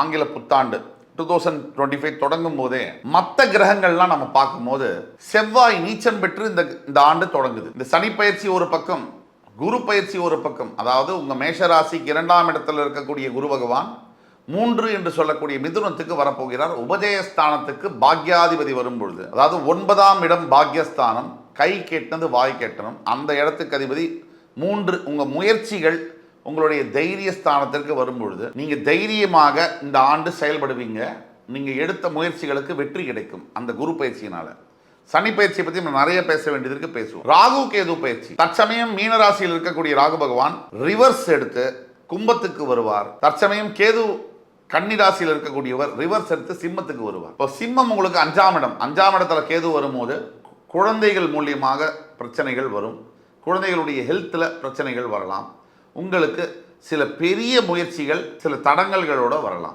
ஆங்கில புத்தாண்டு two thousand twenty five தொடங்கும் போதே மற்ற கிரகங்கள்லாம் நம்ம பார்க்கும்போது செவ்வாய் நீச்சம் பெற்று இந்த இந்த ஆண்டு தொடங்குது. இந்த சனி பயிற்சி ஒரு பக்கம் குரு பயிற்சி ஒரு பக்கம். அதாவது உங்கள் மேஷராசிக்கு இரண்டாம் இடத்துல இருக்கக்கூடிய குரு பகவான் மூன்று என்று சொல்லக்கூடிய மிதுனத்துக்கு வரப்போகிறார். உபஜயஸ்தானத்துக்கு பாக்யாதிபதி வரும் பொழுது அதாவது ஒன்பதாம் இடம் பாக்யஸ்தானம் கை கேட்டது வாய் கெட்டணும். அந்த இடத்துக்கு அதிபதி மூன்று உங்கள் முயற்சிகள் உங்களுடைய தைரிய ஸ்தானத்திற்கு வரும்பொழுது நீங்கள் தைரியமாக இந்த ஆண்டு செயல்படுவீங்க. நீங்கள் எடுத்த முயற்சிகளுக்கு வெற்றி கிடைக்கும் அந்த குரு பயிற்சியினால். சனி பயிற்சியை பற்றி நம்ம நிறைய பேச வேண்டியதற்கு பேசுவோம். ராகு கேது பயிற்சி. தற்சமயம் மீனராசியில் இருக்கக்கூடிய ராகு பகவான் ரிவர்ஸ் எடுத்து கும்பத்துக்கு வருவார். தற்சமயம் கேது கன்னிராசியில் இருக்கக்கூடியவர் ரிவர்ஸ் எடுத்து சிம்மத்துக்கு வருவார். இப்போ சிம்மம் உங்களுக்கு அஞ்சாம் இடம். அஞ்சாம் இடத்துல கேது வரும்போது குழந்தைகள் மூலியமாக பிரச்சனைகள் வரும். குழந்தைகளுடைய ஹெல்த்தில் பிரச்சனைகள் வரலாம். உங்களுக்கு சில பெரிய முயற்சிகள் சில தடங்கல்களோடு வரலாம்.